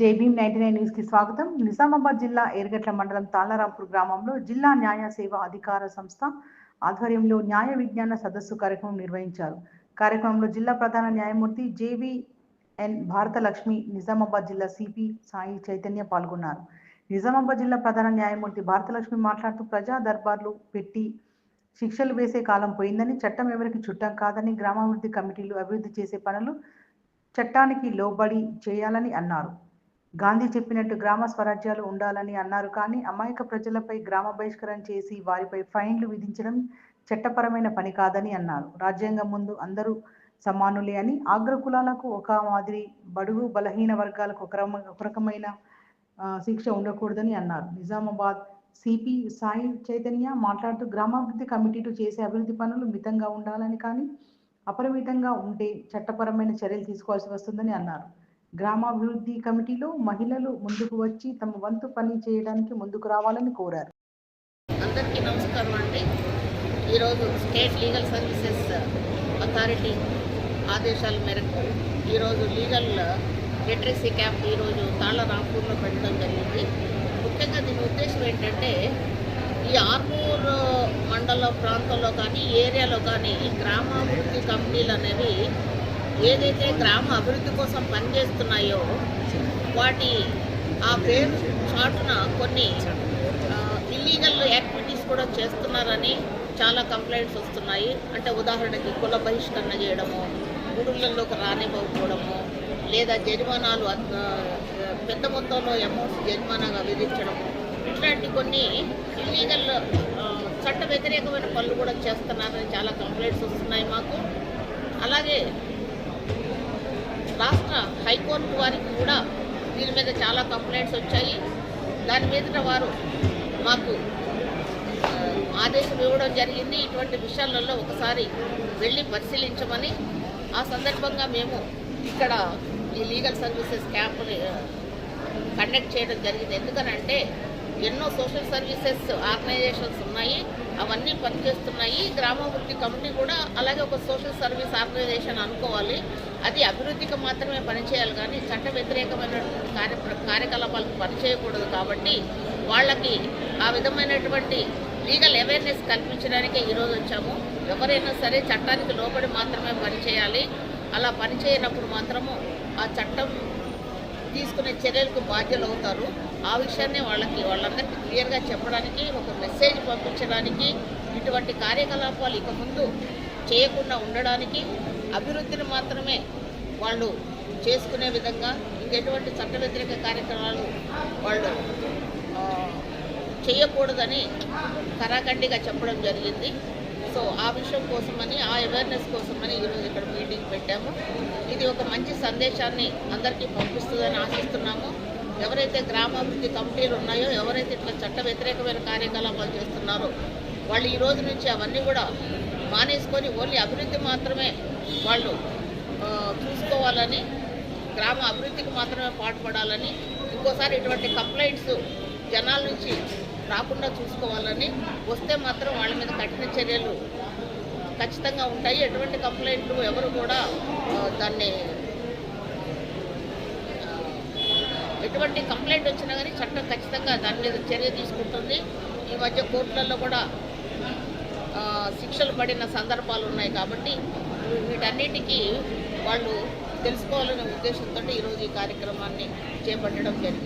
JB ninety nine న్యూస్కి స్వాగతం. నిజామాబాద్ జిల్లా ఏర్గట్ల మండలం తాళారాంపూర్ గ్రామంలో జిల్లా న్యాయ సేవ అధికార సంస్థ ఆధ్వర్యంలో న్యాయ విజ్ఞాన సదస్సు కార్యక్రమం నిర్వహించారు. కార్యక్రమంలో జిల్లా ప్రధాన న్యాయమూర్తి జేవిఎన్ భారతలక్ష్మి నిజామాబాద్ జిల్లా సిపి సాయి చైతన్య పాల్గొన్నారు. నిజామాబాద్ జిల్లా ప్రధాన న్యాయమూర్తి భారతలక్ష్మి మాట్లాడుతూ ప్రజా దర్బార్లు పెట్టి శిక్షలు వేసే కాలం పోయిందని చట్టం ఎవరికి చుట్టం కాదని గ్రామాభివృద్ధి కమిటీలు అభివృద్ధి చేసే పనులు చట్టానికి లోబడి చేయాలని అన్నారు. గాంధీ చెప్పినట్టు గ్రామ స్వరాజ్యాలు ఉండాలని అన్నారు. కానీ అమాయక ప్రజలపై గ్రామ బహిష్కరణ చేసి వారిపై ఫైన్లు విధించడం చట్టపరమైన పని కాదని అన్నారు. రాజ్యాంగం ముందు అందరూ సమానులే అని ఆగ్ర కులాలకు ఒక మాదిరి బడుగు బలహీన వర్గాలకు ఒక రమ- ఒక రకమైన శిక్ష ఉండకూడదని అన్నారు. నిజామాబాద్ సిపి సాయి చైతన్య మాట్లాడుతూ గ్రామాభివృద్ధి కమిటీలు చేసే అభివృద్ధి పనులు మితంగా ఉండాలని కానీ అపరిమితంగా ఉంటే చట్టపరమైన చర్యలు తీసుకోవాల్సి వస్తుందని అన్నారు. గ్రామాభివృద్ధి కమిటీలో మహిళలు ముందుకు వచ్చి తమ వంతు పని చేయడానికి ముందుకు రావాలని కోరారు. అందరికీ నమస్కారం అండి. ఈరోజు స్టేట్ లీగల్ సర్వీసెస్ అథారిటీ ఆదేశాల మేరకు ఈరోజు లీగల్ లిటరసీ క్యాంప్ ఈరోజు తాళ్ళ రాంపూర్లో పెట్టడం జరిగింది. ముఖ్యంగా దీని ఉద్దేశం ఏంటంటే ఈ ఆర్మూర్ మండల ప్రాంతంలో కానీ ఏరియాలో కానీ ఈ గ్రామాభివృద్ధి కంపెనీలు అనేవి ఏదైతే గ్రామ అభివృద్ధి కోసం పనిచేస్తున్నాయో వాటి ఆ పేరు చాటున కొన్ని ఇల్లీగల్ యాక్టివిటీస్ కూడా చేస్తున్నారని చాలా కంప్లైంట్స్ వస్తున్నాయి. అంటే ఉదాహరణకి కుల బహిష్కరణ చేయడము గుడులలోకి రానివ్వకపోవడము లేదా జరిమానాలు పెద్ద మొత్తంలో అమౌంట్స్ జరిమానాగా విధించడము. ఇట్లాంటి కొన్ని ఇల్లీగల్ చట్ట వ్యతిరేకమైన పనులు కూడా చేస్తున్నారని చాలా కంప్లైంట్స్ వస్తున్నాయి మాకు. అలాగే రాష్ట్ర హైకోర్టు వారికి కూడా దీని మీద చాలా కంప్లైంట్స్ వచ్చాయి. దాని మీద వారు మాకు ఆదేశం ఇవ్వడం జరిగింది. ఇటువంటి విషయాలలో ఒకసారి వెళ్ళి పరిశీలించమని ఆ సందర్భంగా మేము ఇక్కడ ఈ లీగల్ సర్వీసెస్ క్యాంప్ని కండక్ట్ చేయడం జరిగింది. ఎందుకనంటే ఎన్నో సోషల్ సర్వీసెస్ ఆర్గనైజేషన్స్ ఉన్నాయి. అవన్నీ పనిచేస్తున్నాయి. గ్రామాభివృద్ధి కమిటీ కూడా అలాగే ఒక సోషల్ సర్వీస్ ఆర్గనైజేషన్ అనుకోవాలి. అది అభివృద్ధికి మాత్రమే పనిచేయాలి. కానీ చట్ట వ్యతిరేకమైన కార్య కార్యకలాపాలకు పనిచేయకూడదు కాబట్టి వాళ్ళకి ఆ విధమైనటువంటి లీగల్ అవేర్నెస్ కల్పించడానికే ఈరోజు వచ్చాము. ఎవరైనా సరే చట్టానికి లోబడి మాత్రమే పనిచేయాలి. అలా పనిచేయనప్పుడు మాత్రము ఆ చట్టం తీసుకునే చర్యలకు బాధ్యులు అవుతారు ఆ విషయాన్ని వాళ్ళకి వాళ్ళందరికీ క్లియర్గా చెప్పడానికి ఒక మెసేజ్ పంపించడానికి ఇటువంటి కార్యకలాపాలు ఇక ముందు చేయకుండా ఉండడానికి అభివృద్ధిని మాత్రమే వాళ్ళు చేసుకునే విధంగా ఇంకెటువంటి చట్ట వ్యతిరేక కార్యక్రమాలు వాళ్ళు చేయకూడదని కరాఖండిగా చెప్పడం జరిగింది. సో ఆ విషయం కోసమని ఆ అవేర్నెస్ కోసమని ఈరోజు ఇక్కడ మీటింగ్ పెట్టాము. ఇది ఒక మంచి సందేశాన్ని అందరికీ పంపిస్తుందని ఆశిస్తున్నాము. ఎవరైతే గ్రామాభివృద్ధి కమిటీలు ఉన్నాయో ఎవరైతే ఇట్లా చట్ట వ్యతిరేకమైన కార్యకలాపాలు చేస్తున్నారో వాళ్ళు ఈ రోజు నుంచి అవన్నీ కూడా మానేసుకొని ఓన్లీ అభివృద్ధి మాత్రమే వాళ్ళు చూసుకోవాలని గ్రామ అభివృద్ధికి మాత్రమే పాటుపడాలని ఇంకోసారి ఇటువంటి కంప్లైంట్స్ జనాల నుంచి రాకుండా చూసుకోవాలని వస్తే మాత్రం వాళ్ళ మీద కఠిన చర్యలు ఖచ్చితంగా ఉంటాయి. ఎటువంటి కంప్లైంట్లు ఎవరు కూడా దాన్ని ఎటువంటి కంప్లైంట్ వచ్చినా కానీ చట్టం ఖచ్చితంగా దాని మీద చర్య తీసుకుంటుంది. ఈ మధ్య కోర్టులలో కూడా శిక్షలు పడిన సందర్భాలు ఉన్నాయి కాబట్టి వీటన్నిటికీ వాళ్ళు తెలుసుకోవాలనే ఉద్దేశంతో ఈరోజు ఈ కార్యక్రమాన్ని చేపట్టడం జరిగింది.